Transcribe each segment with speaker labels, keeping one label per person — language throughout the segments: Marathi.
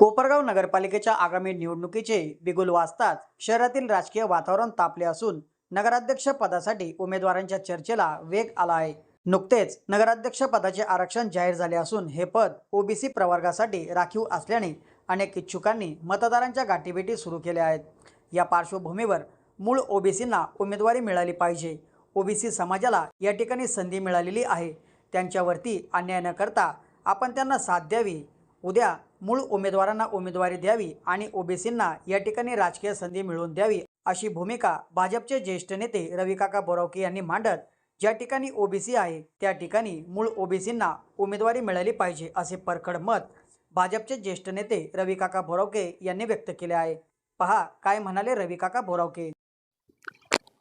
Speaker 1: कोपरगाव नगरपालिकेच्या आगामी निवडणुकीचे बिगुल वाजताच शहरातील राजकीय वातावरण तापले असून नगराध्यक्ष पदासाठी उमेदवारांच्या चर्चेला वेग आला आहे. नुकतेच नगराध्यक्ष पदाचे आरक्षण जाहीर झाले असून हे पद ओबीसी प्रवर्गासाठी राखीव असल्याने अनेक इच्छुकांनी मतदारांच्या गाठीभेटी सुरू केल्या आहेत. या पार्श्वभूमीवर मूळ ओबीसींना उमेदवारी मिळाली पाहिजे. ओबीसी समाजाला या ठिकाणी संधी मिळालेली आहे. त्यांच्यावरती अन्याय न करता आपण त्यांना साथ द्यावी. उद्या मूळ उमेदवारांना उमेदवारी द्यावी आणि ओबीसींना या ठिकाणी राजकीय संधी मिळवून द्यावी अशी भूमिका भाजपचे ज्येष्ठ नेते रविकाका बोरावके यांनी मांडत ज्या ठिकाणी ओबीसी आहे त्या ठिकाणी मूळ ओबीसींना उमेदवारी मिळाली पाहिजे असे परखड मत भाजपचे ज्येष्ठ नेते रविकाका बोरावके यांनी व्यक्त केले आहे. पहा काय म्हणाले रविकाका बोरावके?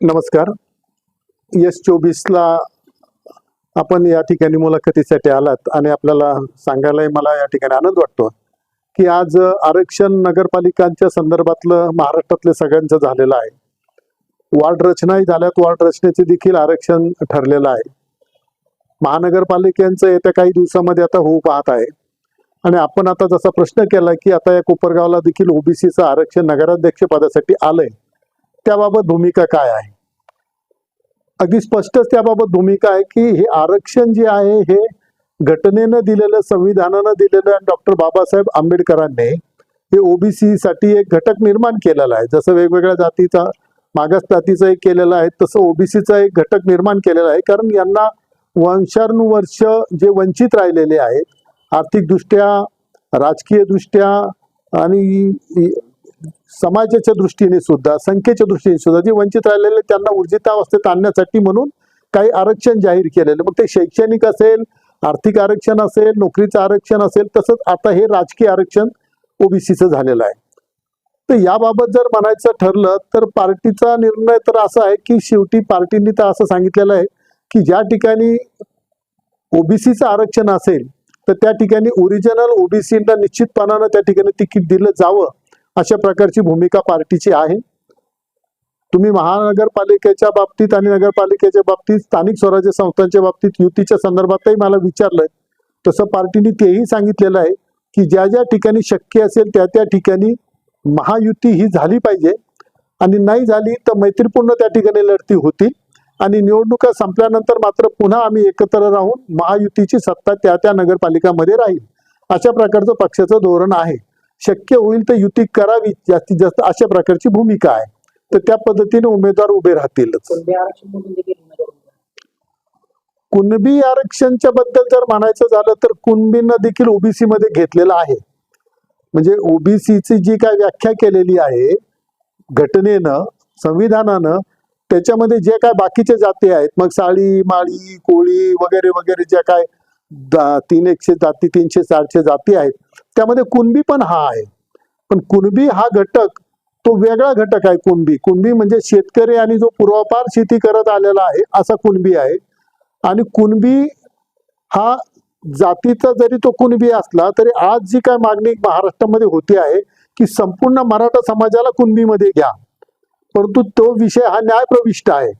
Speaker 2: नमस्कार. एस चोवीसला आपण या ठिकाणी मुलाखतीसाठी आलात आणि आपल्याला सांगायलाही मला या ठिकाणी आनंद वाटतो. की आज आरक्षण नगरपालिकांच्या संदर्भातलं महाराष्ट्रातले सगळ्यांचं झालेलं आहे. वार्ड रचनाही झाल्यात वार्ड रचनेचे देखील आरक्षण ठरलेलं आहे. महानगरपालिकांचं येत्या काही दिवसामध्ये आता होऊ पाहत आहे. आणि आपण आता जसा प्रश्न केला की आता या कोपरगावला देखील ओबीसीचं आरक्षण नगराध्यक्ष पदासाठी आलंय त्याबाबत भूमिका काय आहे? अगदी स्पष्टच त्याबाबत भूमिका आहे की हे आरक्षण जे आहे हे घटनेनं दिलेलं संविधानानं दिलेलं आणि डॉक्टर बाबासाहेब आंबेडकरांनी हे ओबीसी साठी एक घटक निर्माण केलेला आहे. जसं वेगवेगळ्या जातीचा मागास जातीचा एक केलेलं आहे तसं ओबीसीचा एक घटक निर्माण केलेला आहे. कारण यांना वंशानुवर्ष जे वंचित राहिलेले आहेत आर्थिकदृष्ट्या राजकीयदृष्ट्या आणि समाजाच्या दृष्टीने सुद्धा संख्येच्या दृष्टीने सुद्धा जे वंचित राहिलेले त्यांना ऊर्जितावस्थेत आणण्यासाठी म्हणून काही आरक्षण जाहीर केलेलं मग ते शैक्षणिक असेल आर्थिक आरक्षण असेल नोकरीचं आरक्षण असेल तसंच आता हे राजकीय आरक्षण ओबीसीचं झालेलं आहे. तर याबाबत जर म्हणायचं ठरलं तर पार्टीचा निर्णय तर असा आहे की शेवटी पार्टींनी तर असं सांगितलेलं आहे की ज्या ठिकाणी ओबीसीचं आरक्षण असेल तर त्या ठिकाणी ओरिजिनल ओबीसीला निश्चितपणानं त्या ठिकाणी तिकीट दिलं जावं अशा प्रकारची भूमिका पार्टीची आहे. तुम्ही महानगरपालिकेच्या बाबतीत आणि नगरपालिकेच्या बाबतीत स्थानिक स्वराज्य संस्थांच्या बाबतीत युतीच्या संदर्भातही मला विचारलंय. तसं पार्टीने तेही सांगितलेलं आहे की ज्या ज्या ठिकाणी शक्य असेल त्या त्या ठिकाणी महायुती ही झाली पाहिजे. आणि नाही झाली तर मैत्रीपूर्ण त्या ठिकाणी लढती होतील. आणि निवडणुका संपल्यानंतर मात्र पुन्हा आम्ही एकत्र राहून महायुतीची सत्ता त्या त्या नगरपालिकामध्ये राहील. अशा प्रकारचं पक्षाचं धोरण आहे. शक्य होईल तर युती करावी जास्तीत जास्त अशा प्रकारची भूमिका आहे. तर त्या पद्धतीने उमेदवार उभे राहतीलच. कुणबी आरक्षणच्या बद्दल जर म्हणायचं झालं तर कुणबींना देखील ओबीसी मध्ये घेतलेलं आहे. म्हणजे ओबीसीची जी काय व्याख्या केलेली आहे घटनेनं संविधानानं त्याच्यामध्ये जे काय बाकीचे जाती आहेत मग साळी माळी कोळी वगैरे वगैरे ज्या काय तीन एकशे जाती तीनशे चारशे जाती आहेत त्यामध्ये कुणबी पण हा आहे. पण कुणबी हा घटक तो वेगळा घटक आहे कुणबी. कुणबी म्हणजे शेतकरी आणि जो पूर्वापार शेती करत आलेला आहे असा कुणबी आहे. आणि कुणबी हा जातीचा जरी तो कुणबी असला तरी आज जी काय मागणी महाराष्ट्रामध्ये होती आहे की संपूर्ण मराठा समाजाला कुणबीमध्ये घ्या. परंतु तो विषय हा न्यायप्रविष्ट आहे.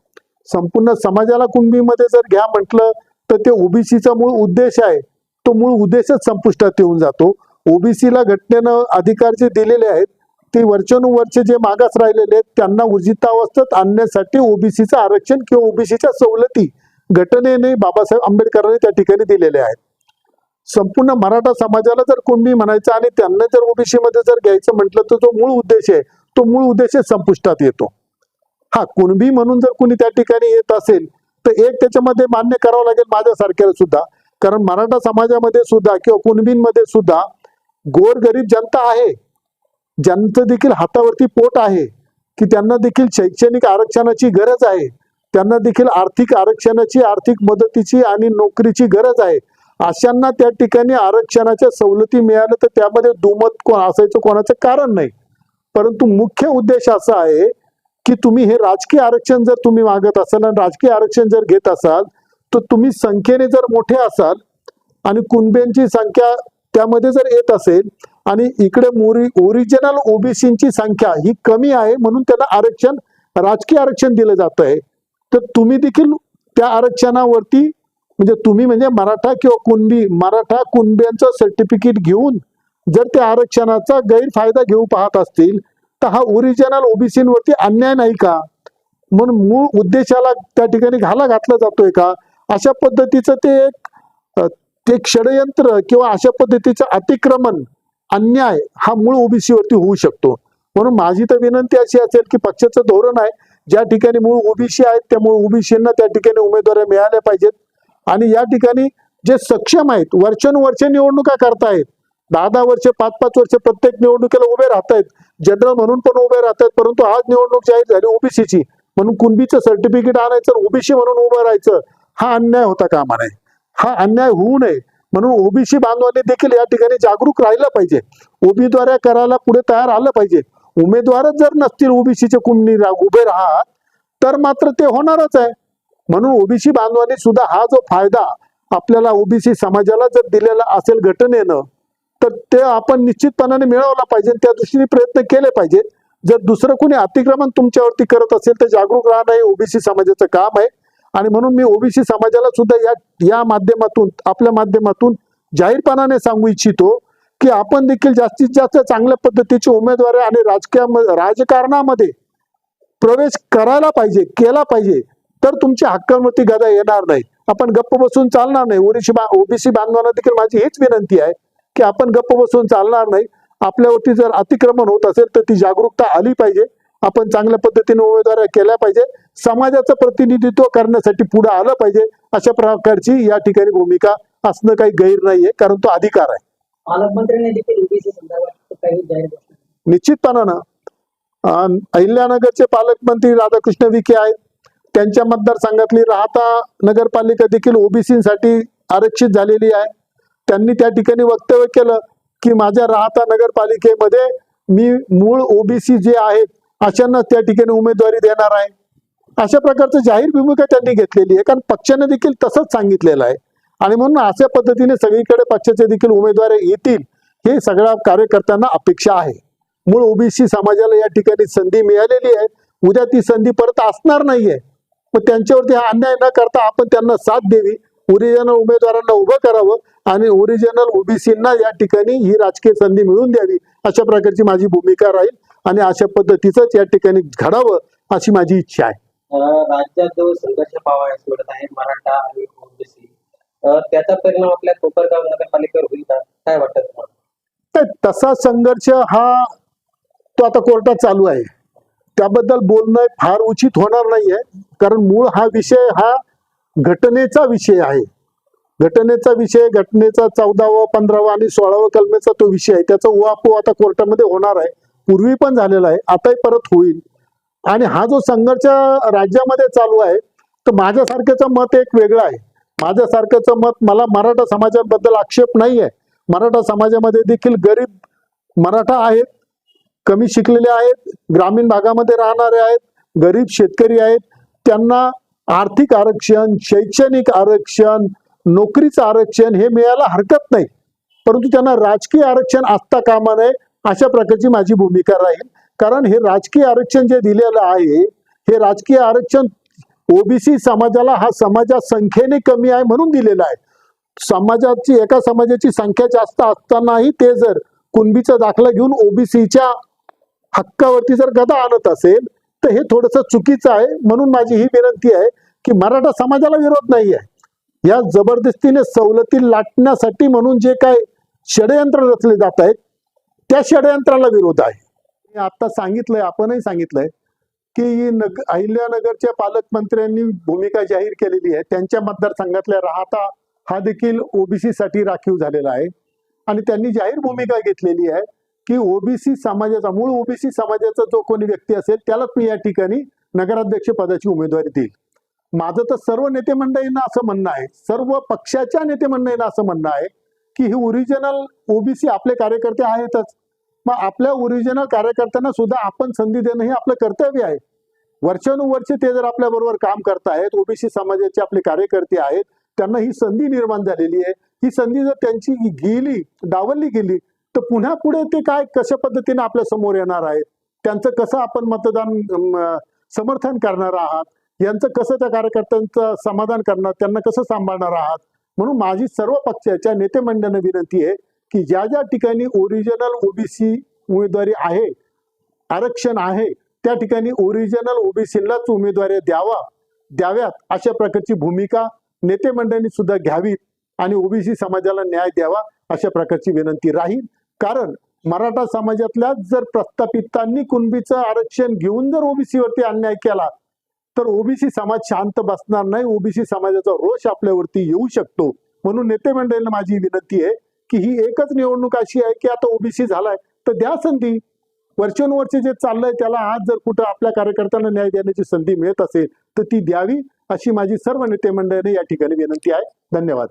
Speaker 2: संपूर्ण समाजाला कुणबीमध्ये जर घ्या म्हटलं तर ते ओबीसीचा मूळ उद्देश आहे. तो मूळ उद्देशच संपुष्टात येऊन जातो. ओबीसीला घटनेनं अधिकार जे दिलेले आहेत ते वरच्यानुवरचे जे मागास राहिलेले आहेत त्यांना उर्जितावस्थेत आणण्यासाठी ओबीसीचं आरक्षण किंवा ओबीसीच्या सवलती घटनेने बाबासाहेब आंबेडकरांनी त्या ठिकाणी दिलेले आहेत. संपूर्ण मराठा समाजाला जर कुणबी म्हणायचं आणि त्यांना जर ओबीसी मध्ये जर घ्यायचं म्हटलं तर जो मूळ उद्देश आहे तो मूळ उद्देश संपुष्टात येतो. हा कुणबी म्हणून जर कुणी त्या ठिकाणी येत असेल तर एक त्याच्यामध्ये मान्य करावं लागेल माझ्यासारख्याला सुद्धा. कारण मराठा समाजामध्ये सुद्धा किंवा कुणबींमध्ये सुद्धा गोरगरीब जनता आहे. ज्यांचं देखील हातावरती पोट आहे की त्यांना देखील शैक्षणिक आरक्षणाची गरज आहे त्यांना देखील आर्थिक आरक्षणाची आर्थिक मदतीची आणि नोकरीची गरज आहे अशांना त्या ठिकाणी आरक्षणाच्या सवलती मिळाल्या तर त्यामध्ये दुमत कोण असायचं कोणाचं कारण नाही. परंतु मुख्य उद्देश असा आहे की तुम्ही हे राजकीय आरक्षण जर तुम्ही मागत असाल आणि राजकीय आरक्षण जर घेत असाल तर तुम्ही संख्येने जर मोठे असाल आणि कुणब्यांची संख्या त्यामध्ये जर येत असेल आणि इकडे मोरी ओरिजिनल ओबीसीची संख्या ही कमी आहे म्हणून त्यांना आरक्षण राजकीय आरक्षण दिलं जात आहे तर तुम्ही देखील त्या आरक्षणावरती म्हणजे तुम्ही म्हणजे मराठा किंवा कुणबी मराठा कुणब्यांचं सर्टिफिकेट घेऊन जर त्या आरक्षणाचा गैरफायदा घेऊ पाहत असतील तर हा ओरिजिनल ओबीसीवरती अन्याय नाही का? म्हणून मूळ उद्देशाला त्या ठिकाणी घाला घातला जातोय का? अशा पद्धतीचं ते एक ते एक षडयंत्र किंवा अशा पद्धतीचं अतिक्रमण अन्याय हा मूळ ओबीसीवरती होऊ शकतो. म्हणून माझी तर विनंती अशी असेल की पक्षाचं धोरण आहे ज्या ठिकाणी मूळ ओबीसी आहेत त्यामुळे ओबीसींना त्या ठिकाणी उमेदवारी मिळाल्या पाहिजेत. आणि या ठिकाणी जे सक्षम आहेत वर्षानुवर्ष निवडणुका करतायत दहा दहा वर्ष पाच पाच वर्ष प्रत्येक निवडणुकीला उभे राहतायत. जनरल म्हणून पण उभे राहतायत परंतु आज निवडणूक जाहीर झाली ओबीसीची. म्हणून कुणबीचं सर्टिफिकेट आणायचं ओबीसी म्हणून उभं राहायचं हा अन्याय होता कामा नये. हा अन्याय होऊ नये. म्हणून ओबीसी बांधवांनी देखील या ठिकाणी जागरूक राहिलं पाहिजे. उमेदवाऱ्या करायला पुढे तयार आलं पाहिजे. उमेदवारच जर नसतील ओबीसीचे कुंडणी उभे राहत तर मात्र ते होणारच आहे. म्हणून ओबीसी बांधवांनी सुद्धा हा जो फायदा आपल्याला ओबीसी समाजाला जर दिलेला असेल घटनेनं तर ते आपण निश्चितपणाने मिळवला पाहिजे त्या दृष्टीने प्रयत्न केले पाहिजेत जर दुसरं कोणी अतिक्रमण तुमच्यावरती करत असेल तर जागरूक राहणं हे ओबीसी समाजाचं काम आहे. आणि म्हणून मी ओबीसी समाजाला सुद्धा या या माध्यमातून आपल्या माध्यमातून जाहीरपणाने सांगू इच्छितो की आपण देखील जास्तीत जास्त चांगल्या पद्धतीचे उमेदवार आणि राजकीय राजकारणामध्ये प्रवेश करायला पाहिजे केला पाहिजे तर तुमच्या हक्कांवरती गदा येणार नाही. आपण गप्प बसून चालणार नाही. ओबीसी बा ओबीसी बांधवांना देखील माझी हीच विनंती आहे की आपण गप्प बसून चालणार नाही. आपल्यावरती जर अतिक्रमण होत असेल तर ती जागरूकता आली पाहिजे. आपण चांगल्या पद्धतीने उमेदवाऱ्या केल्या पाहिजे. समाजाचं प्रतिनिधित्व करण्यासाठी पुढे आलं पाहिजे. अशा प्रकारची या ठिकाणी भूमिका असणं काही गैर नाहीये कारण तो अधिकार आहे. निश्चितपणानं अहिल्यानगरचे पालकमंत्री राधाकृष्ण विखे आहेत. त्यांच्या मतदारसंघातली राहता नगरपालिका देखील ओबीसीसाठी आरक्षित झालेली आहे. त्यांनी त्या ठिकाणी वक्तव्य केलं की माझ्या राहता नगरपालिकेमध्ये मी मूळ ओबीसी जे आहेत अशांना त्या ठिकाणी उमेदवारी देणार आहे. अशा प्रकारचं जाहीर भूमिका त्यांनी घेतलेली आहे. कारण पक्षाने देखील तसंच सांगितलेलं आहे. आणि म्हणून अशा पद्धतीने सगळीकडे पक्षाचे देखील उमेदवार येतील हे सगळ्या कार्यकर्त्यांना अपेक्षा आहे. मूळ ओबीसी समाजाला या ठिकाणी संधी मिळालेली आहे. उद्या ती संधी परत असणार नाहीये. मग त्यांच्यावरती हा अन्याय न करता आपण त्यांना साथ द्यावी. ओरिजिनल उमेदवारांना उभं करावं आणि ओरिजिनल ओबीसींना या ठिकाणी ही राजकीय संधी मिळवून द्यावी. अशा प्रकारची माझी भूमिका राहील. आणि अशा पद्धतीचंच या ठिकाणी घडावं अशी माझी इच्छा आहे.
Speaker 3: राज्यात जो संघर्ष पाहावयास मिळत आहे मराठा आणि ओबीसी त्याचा परिणाम आपल्या कोपरगाव नगरपालिकेवर होईल का? काय वाटतं तुम्हाला?
Speaker 2: तसा संघर्ष हा तो आता कोर्टात चालू आहे. त्याबद्दल बोलणं फार उचित होणार नाहीये कारण मूळ हा विषय हा घटनेचा विषय आहे. घटनेचा विषय घटनेचा चौदावा पंधरावा आणि सोळावा कलमेचा तो विषय आहे. त्याचा उहापोह आता कोर्टामध्ये होणार आहे. पूर्वी पण झालेला आहे आताही परत होईल. आणि हा जो संघर्ष राज्यामध्ये चालू आहे तर माझ्यासारख्याचं मत एक वेगळं आहे. माझ्यासारख्याचं मत मला मराठा समाजाबद्दल आक्षेप नाही आहे मराठा समाजामध्ये देखील गरीब मराठा आहेत कमी शिकलेले आहेत ग्रामीण भागामध्ये राहणारे आहेत गरीब शेतकरी आहेत. त्यांना आर्थिक आरक्षण शैक्षणिक आरक्षण नोकरीचं आरक्षण हे मिळायला हरकत नाही. परंतु त्यांना राजकीय आरक्षण असता कामा नये अशा प्रकारची माझी भूमिका राहील. कारण हे राजकीय आरक्षण जे दिलेलं आहे हे राजकीय आरक्षण ओबीसी समाजाला हा समाजात संख्येने कमी आहे म्हणून दिलेला आहे. समाजाची एका समाजाची संख्या जास्त असतानाही ते जर कुणबीचा दाखला घेऊन ओबीसीच्या हक्कावरती जर गदा आणत असेल तर हे थोडस चुकीचं आहे म्हणून माझी ही विनंती आहे की मराठा समाजाला विरोध नाही आहे. या जबरदस्तीने सवलती लाटण्यासाठी म्हणून जे काय षडयंत्र रचले जात आहेत त्या षडयंत्राला विरोध आहे. मी आता सांगितलंय आपणही सांगितलंय की नग अहिल्यानगरच्या पालकमंत्र्यांनी भूमिका जाहीर केलेली आहे. त्यांच्या मतदारसंघातल्या राहता हा देखील ओबीसी साठी राखीव झालेला आहे. आणि त्यांनी जाहीर भूमिका घेतलेली आहे की ओबीसी समाजाचा मूळ ओबीसी समाजाचा जो कोणी व्यक्ती असेल त्यालाच मी या ठिकाणी नगराध्यक्ष पदाची उमेदवारी देईल. माझं तर सर्व नेते मंडळींना असं म्हणणं आहे सर्व पक्षाच्या नेते मंडळींना असं म्हणणं आहे की ही ओरिजिनल ओबीसी आपले कार्यकर्ते आहेतच. मग आपल्या ओरिजिनल कार्यकर्त्यांना सुद्धा आपण संधी देणं हे आपलं कर्तव्य आहे. वर्षानुवर्षे ते जर आपल्या बरोबर काम करतायत ओबीसी समाजाचे आपले कार्यकर्ते आहेत त्यांना ही संधी निर्माण झालेली आहे. ही संधी जर त्यांची गेली डावलली गेली तर पुन्हा पुढे ते काय कशा पद्धतीने आपल्यासमोर येणार आहेत? त्यांचं कसं आपण मतदान समर्थन करणार आहात? यांचं कसं त्या कार्यकर्त्यांचं समाधान करणार त्यांना कसं सांभाळणार आहात? म्हणून माझी सर्व पक्षाच्या नेते विनंती आहे की ज्या ज्या ठिकाणी ओरिजिनल ओबीसी उमेदवारी आहे आरक्षण आहे त्या ठिकाणी ओरिजिनल ओबीसीलाच उमेदवारी द्यावा द्याव्यात अशा प्रकारची भूमिका नेते मंडळींनी सुद्धा घ्यावीत आणि ओबीसी समाजाला न्याय द्यावा अशा प्रकारची विनंती राहील. कारण मराठा समाजातल्याच जर प्रस्थापितांनी कुणबीचं आरक्षण घेऊन जर ओबीसी वरती अन्याय केला तर ओबीसी समाज शांत बसणार नाही. ओबीसी समाजाचा रोष आपल्यावरती येऊ शकतो. म्हणून नेते मंडळींना माझी विनंती आहे की ही एकच निवडणूक अशी आहे की आता ओबीसी झालाय. तर द्या संधी. वर्षानुवर्षे जे चाललंय त्याला आज जर कुठं आपल्या कार्यकर्त्यांना न्याय देण्याची संधी मिळत असेल तर ती द्यावी अशी माझी सर्व नेते मंडळीने या ठिकाणी विनंती आहे. धन्यवाद.